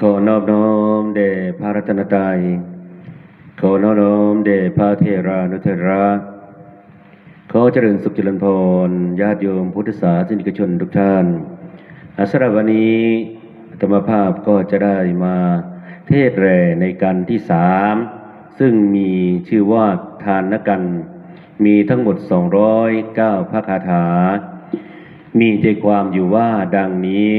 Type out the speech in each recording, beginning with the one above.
ขอนอบน้อมแด่พระรัตนตรัยขอนอบน้อมแด่พระเทรานุเทระขอเจริญสุขเจริญพรญาติโยมพุทธศาสนิกชนทุกท่านอาสรับวันนี้ธรรมภาพก็จะได้มาเทศแร่ในกันที่สามซึ่งมีชื่อว่าทานนกัน มีทั้งหมด 209พระคาถา มีใจความอยู่ว่าดังนี้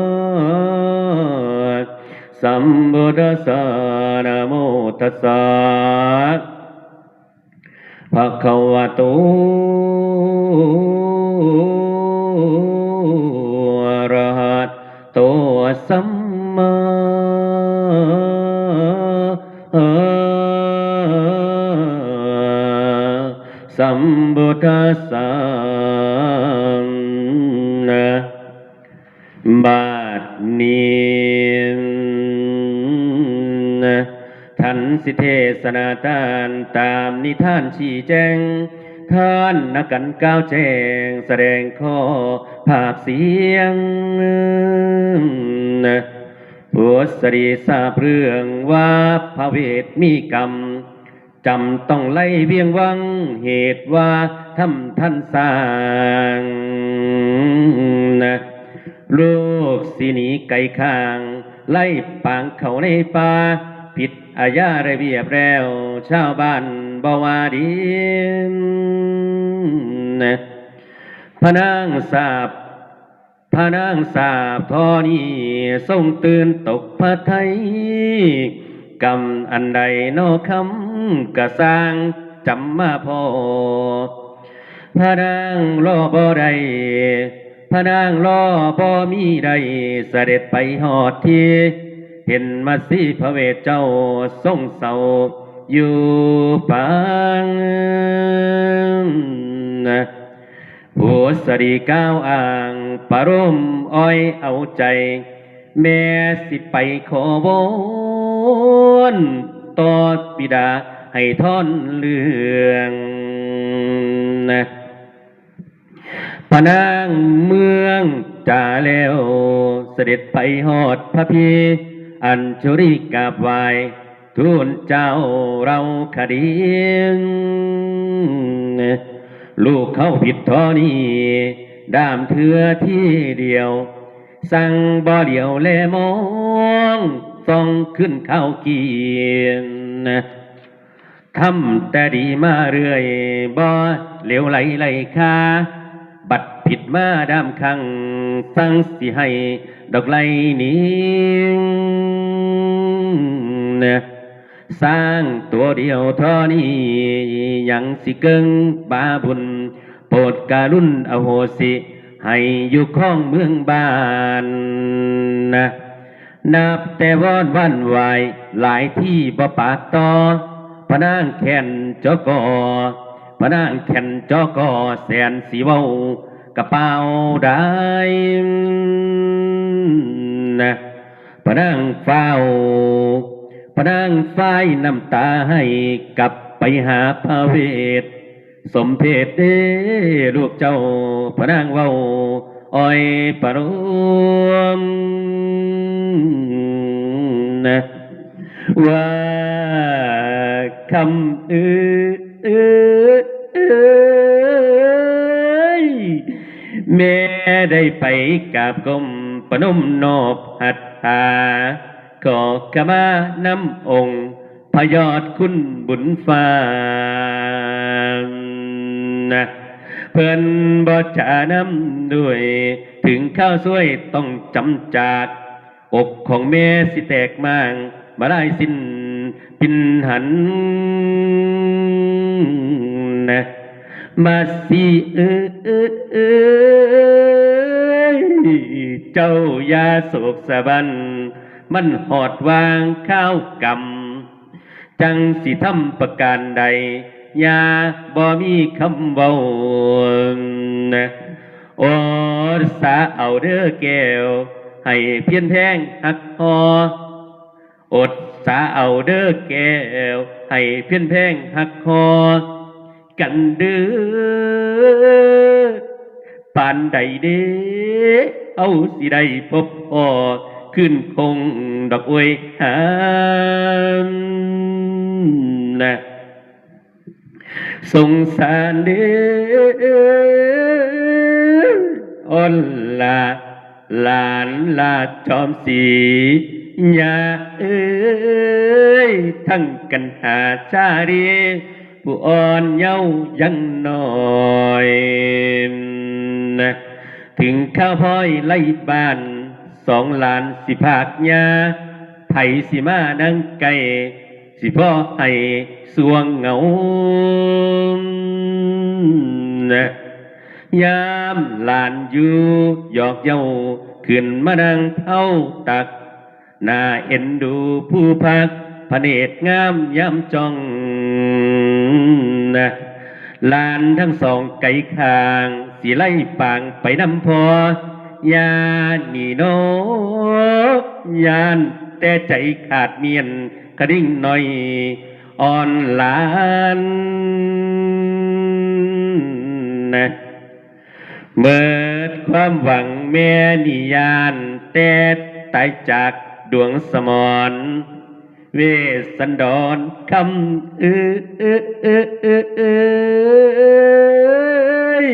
สัมพุทธัสสะนโมตัสสะภะคะวะโตอะระหะโตสัมมาสัมพุทธัสส สิเทศนาทานตามนิทานชี้แจง ท่านนักกันก้าวแจ้งแสดงข้อภาคเสียงนะผัวสรีทราบเรื่องว่าพระเวทมีกรรมจำต้องไล่เวียงวังเหตุว่าทำท่านสร้างนะลูกสีนีไก่ข้าง ไล่ปางเขาในป่า ผิดอาญาระเบียบแล้วชาวบ้านบวาดีนะพนางสาบพนางสาบทอนี้ทรงตื่นตกพระไทยกรรมอันใดนอคำกระสร้างจำมาพอพระนางรอบ่ได้พระนางรอบ่มีใดเสด็จไปหอดที่ เห็นมาสีพระเวทเจ้าทรงเศร้าอยู่ปางนะผัวสรีก้าวอ่างปารมอ้อยเอาใจ แม่สิไปขอวอนต่อบิดาให้ทอนเรื่องนะพนางเมืองจ่าแล้วเสด็จไปหอดพระพี อัญชุริกาบไหวทูลเจ้าเราคดีลูกเขาผิดทอนี้ดามเถือที่เดียว สั่งบ่เดียวแลมองส่องขึ้นเข้าเกียนทำแต่ดีมาเรื่อยบ่เหลวไหลไหลคา ผิดมาดามคังสั่งสิให้ ดอกไลนี้นะสร้างตัวเดียวเท่านี้ยังสิเกิงบาบุญ โปรดการุณอโหสิ ให้อยู่ข้องเมืองบ้านนะนับแต่วอนวันไหวหลายที่บ่ปากต่อพนางแขนจอกอพนางแขนจอกอแสนสีเว้า กระเป๋าได้นะพระนางเฝ้าพระนางฝ้ายน้ำตาให้กลับไปหาพระเวท สมเพศเด้ลูกเจ้าพระนางเว้าอ้อยปรมนะว่าคำเออ แม่ได้ไปกราบกรมประนมนอบหัตถาขอขมานำองค์พยอดคุณบุญฟ้านะเพื่อนบอจานำด้วย ถึงข้าวสวยต้องจำจาก อกของแม่สิแตกมางมาได้สิ้นพินหันนะ มาสิเออเออเออเจ้ายาโศกสะบัน มันหอดวางข้าวกำจังสิทำประการใดยาบ่มีคำเว้านะโอสาเอาเด้อแก้ว ให้เพียนแทงหักหออดสาเอาเด้อแก้ว ให้เพียนแพงหักคอ กันเด้อปานใดเด้เอาสิได้พบพอขึ้นคงดอกอวยหามนะสงสารเด้ออ่อนลาหลานลาจอมสียาเอ้ยทั้งกันหาชาเรี ผู้อ่อนเย้ายังน้อยนะถึงข้าวพ้อยไล่บ้านสองหลานสิภาคยาไผสิมานังไก่สิพ่อให้สวงเหงานะยามหลานอยู่หยอกเย้าขึ้นมานั่งเท้าตักน่าเอ็นดูผู้พักพระเนตรงามยามจ้อง นะลานทั้งสองไก่คาง สีไล่ปางไปนำพอยาหนีนยานแต่ใจขาดเมียนกระดิ่งหน่อยอ่อนลานนะเมิดความหวังแม่นิยานแต่ตายจากดวงสมร เวสันดรคำเออเออเออเออเอย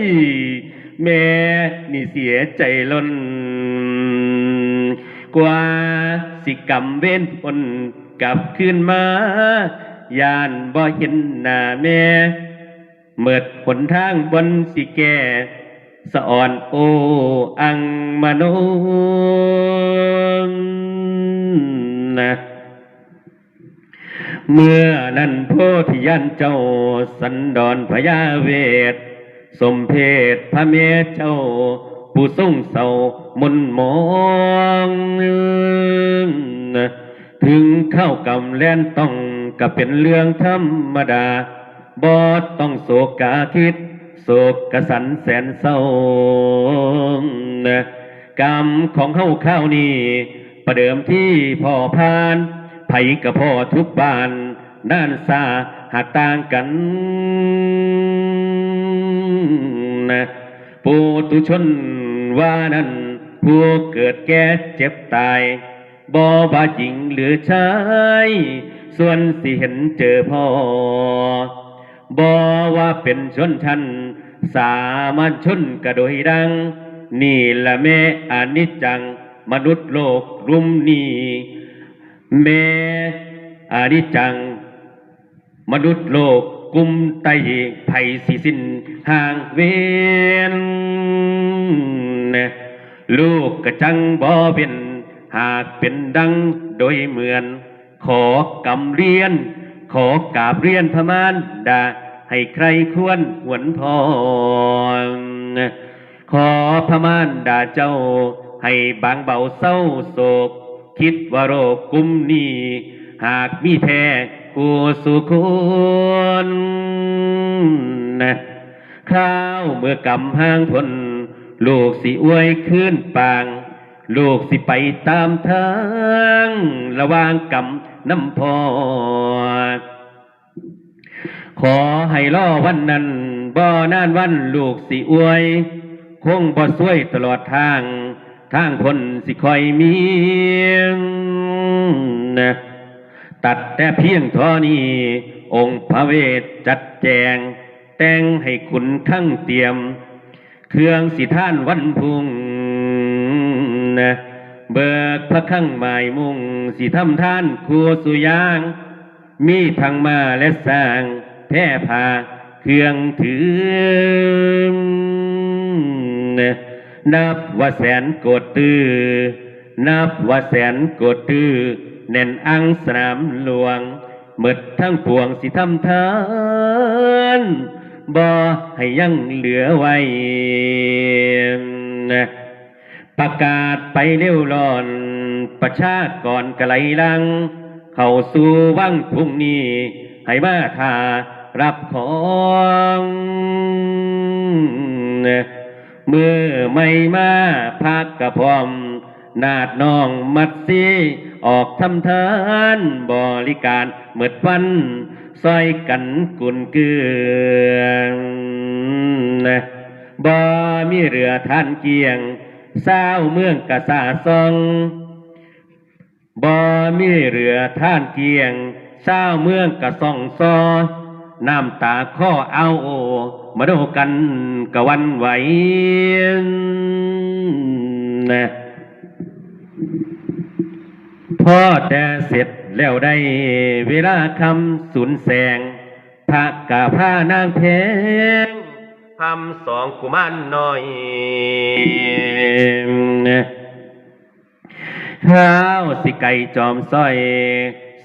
แม่นี่เสียใจล้น กว่าสิกรรมเว้นผลกลับคืนมายานบ่เห็นหน้าแม่เมิดหนทางบนสิแก่สะอ่อนโออังมโนนะ เมื่อนั้นโพธิยันเจ้าสันดอนพญาเวท สมเพศพระเมเจ้า ผู้ทรงเศร้ามนมองถึงเข้ากำแล่นต้องก็เป็นเรื่องธรรมดาบอดต้องโศกาคิด โศกกสันแสนเศร้ากรรมของเฮาข้าวนี้ประเดิมที่พ่อพาน ไผกับพ่อทุกบ้านด้านซาหากต่างกันนะปูตุชนว่านั้นผู้เกิดแก่เจ็บตายบ่บาหญิงหรือชาย ส่วนสิเห็นเจอพ่อบ่ว่าเป็นชนชั้นสามัญชนกระโดยดัง นี่ละแม่อานิจจัง มนุษย์โลกรุมนี้ แม่อานิจัง มนุษย์โลกกุมไตไผ่สิสิ้นห่างเวนลูกกระจังบ่เป็นหากเป็นดังโดยเหมือน ขอกำเรียน ขอกราบเรียนพมารดาให้ใครควรหวนพรขอพมารดาเจ้า ให้บางเบาเศร้าโศก คิดว่าโรคกุมนี้หากมีแท้ผู้สุคนนะข้าวเมื่อกำห้างทนลูกสิอวยขึ้นปาง ลูกสิไปตามทาง ระวางกำน้ำพอ ขอให้ล่อวันนั้นบ่นานวันลูกสิอวย คงบ่สวยตลอดทาง ทางคนสิคอยมีนะตัดแต่เพียงท่านี้ องค์พระเวทจัดแจง แต่งให้ขุนข้งเตรียม เครื่องสิท่านวันพุ่งนะเบิกพระข้างหมายมุ่งสิทำท่านครัวสุยาง มีทั้งมาและสร้างแพ่พาเครื่องถือนะ นับว่าแสนโกดตือ นับว่าแสนโกดตือ แน่นอังสนามหลวงหมดทั้งปวงสิทำทานบ่ให้ยังเหลือไว้ประกาศไปเร็วร้อน ประชากรกะไหลลัง เข้าสู่วังทุ่งนี้ ให้มาทารับของ มื่อไม่มาพักกระพร้อม นาดน้องมัดซีออกทำทานบริการเมื่อวันซอยกันกุนเกืองนะบ่มีเรือท่านเกียงสาวเมืองกะสาซองบ่มีเรือท่านเกียงเศร้าวเมืองกะส่องซอน้ำตาข้อเอาโอ มาดูกันกะวันไหวนะพอแต่เสร็จแล้วได้เวลาคำสุนแสงพระกะพานางเพงพำสองกุมารน้อยนะข้าวสิไก่จอมสร้อย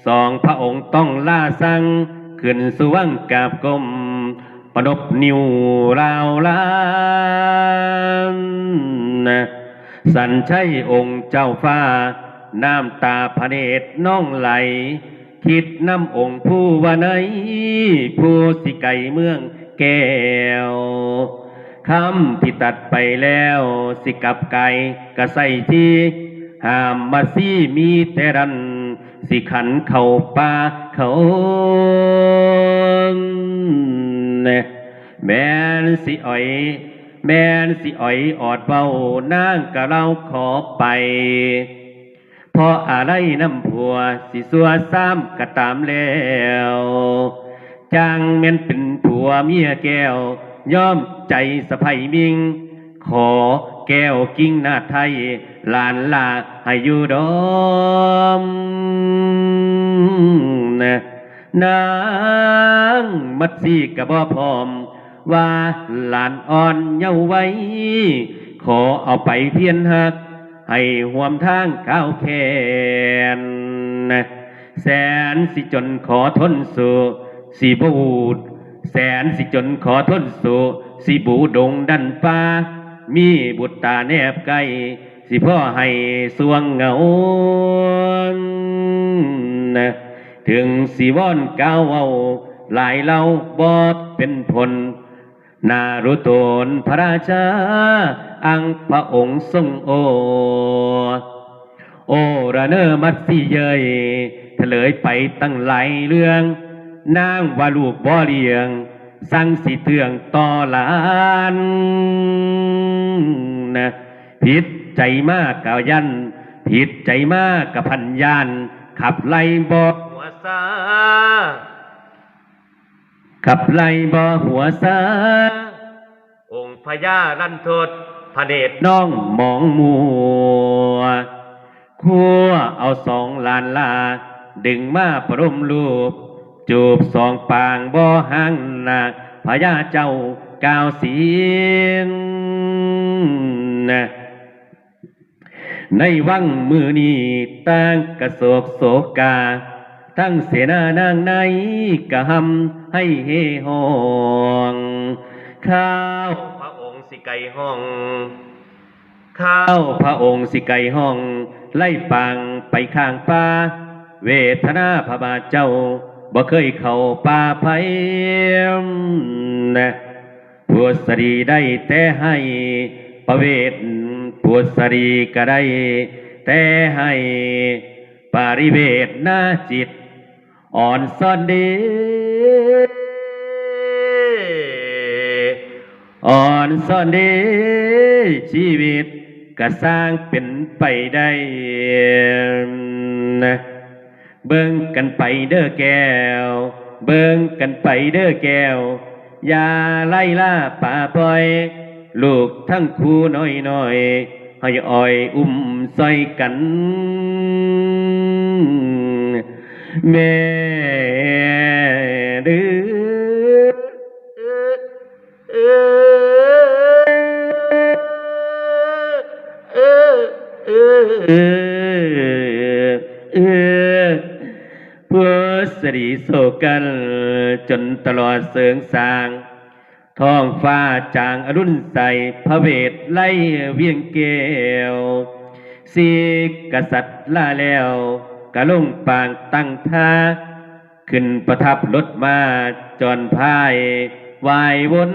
สองพระองค์ต้องล่าสัง ขึ้นสวงกาบกลม ประนบนิวราวลานนะสันใช่องค์เจ้าฟ้า น้ำตาพระเนตรน้องไหล คิดน้ำองค์ผู้ว่าไหนผู้สิไก่เมืองแก้วคำที่ตัดไปแล้วสิกับไก่กระใส่ที่หามมาซี่มีแต่รัน สิขันเข้าป่าเขา แม่นสิอ่อยแม่นสิอ่อยออดเบานางกะเราขอไปพราะอะไรน้ำผัวสิสัวซ้ำกะตามแล้วจังแม่นเป็นผัวเมียแก้วย่อมใจสะไพมิง ขอแก้วกิ้งนาไทยหลานลาให้อยู่ดอมนะ นางมัดสีกะบ่พร้อม ว่าหลานอ่อนเยาว์ไว้ ขอเอาไปเพียนหัก ให้ห่วมทางก้าวแขนแสนสิจนขอทนสู่สีบูดแสนสิจนขอทนสู่สิบูดงดันป่ามีบุตรตาแนบใกล้สิพ่อให้สวงเหงานะ ถึงสีวอนก้าวเอาหลายเล่าบอดเป็นผล นารุโตนพระราชา อังพระองค์ทรงโอ โอระเนอมัดสีเยยเถลยไปตั้งหลายเรื่อง นางว่าลูกบ่เลียง สั่งสิเตืองต่อหลานนะผิดใจมากกะยันผิดใจมากกะพันยาน ขับไล่บอก ซาขับไล่บ่หัวซาองค์พญาลันทดพระเดชน้องหมองมัวคั่วเอาสองลานลา ดึงมาประรมรูป จูบสองปางบ่ห่างหนาพญาเจ้ากาวเสียงนะในวังมือนี้ตั้งกระโศกโศกา ทั้งเสนานางในกะหำให้เฮหองข้าวพระองค์สิไก่ห้องข้าวพระองค์สิไก่ห้อง ไล่ปังไปข้างป่าเวทนาพระบาทเจ้าบ่เคยเข้าป่าไผนะปวดสรีได้แต่ให้ประเวทปวดสรีก็ได้แต่ให้ปริเวทน้าจิต อ่อนซ่อนเดอ่อนซ่อนเดชีวิตก็สร้างเป็นไปได้นะเบิ่งกันไปเด้อแก้ว เบิ่งกันไปเด้อแก้ว อย่าไล่ล่าป่าปล่อย ลูกทั้งคู่น้อยน้อยให้อ่อยอุ้มซอยกัน แม่ดือเพื่อสรีโศกัน จนตลอดเสริงสางท้องฟ้าจางอรุณใสพระเวทไล่เวียงเกวสีกษัตริย์ลาแล้ว กะลงปางตั้งท่าขึ้นประทับรถมาจอนพายวายวน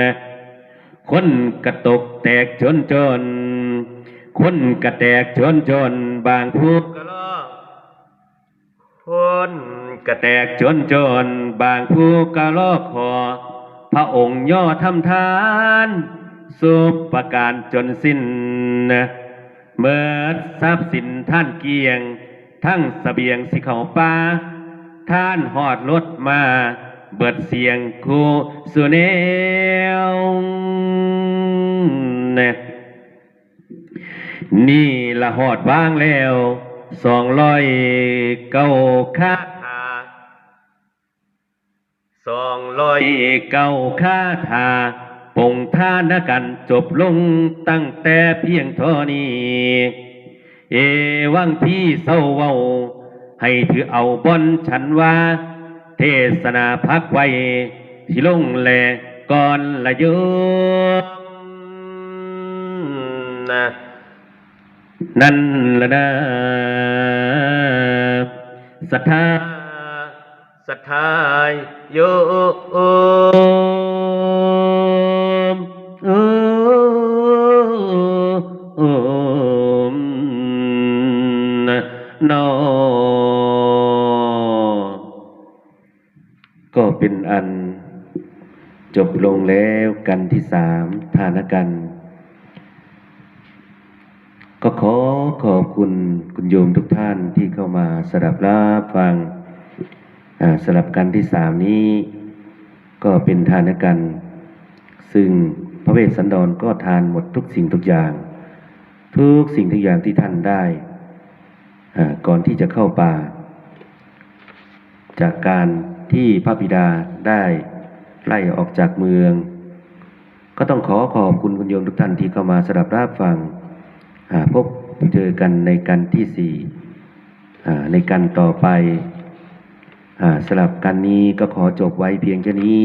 นะคนกระตกแตกจนจน คนกระแตกจนจน บางผู้กะลอคนกระแตกจนจน บางผู้กะลอคอ พระองค์ย่อทำทานสุปประการจนสิ้นนะ เมื่อทรัพย์สินท่านเกียง ทั้งเสบียงสิเขาป่าท่านหอดรถมา เบิดเสียงคูสุเนวนะนี่ละหอดวางแล้วสองร้อยเก้าคาถาสองร้อยเก้าคาถา ปงท่านกันจบลงตั้งแต่เพียงเท่านี้ เอวังพี่เศร้าเว้า ให้ถือเอาบอนฉันว่า เทศนาพักไว้ที่ลงแลก่อนละยมนะนั่นละนะศรัทธาศรัทธาโย จบลงแล้วกันที่สามทานกัน ก็ขอขอบคุณคุณโยมทุกท่านที่เข้ามาสดับรับฟังอ่าสลับกันที่สามนี้ ก็เป็นทานกัน ซึ่งพระเวสสันดรก็ทานหมดทุกสิ่งทุกอย่าง ทุกสิ่งทุกอย่างที่ท่านได้อ่าก่อนที่จะเข้าป่า จากการที่พระบิดาได้ ไล่ออกจากเมือง ก็ต้องขอขอบคุณคุณโยมทุกท่านที่เข้ามาสดับรับฟังพบเจอกันในกันที่สี่ในกันต่อไปอสลับกันนี้ก็ขอจบไว้เพียงแค่นี้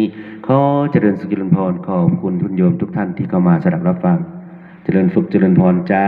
ขอเจริญสุขเจริญพรขอบคุณคุณโยมทุกท่านที่เข้ามาสดับรับฟัง เจริญสุขเจริญพรจ้า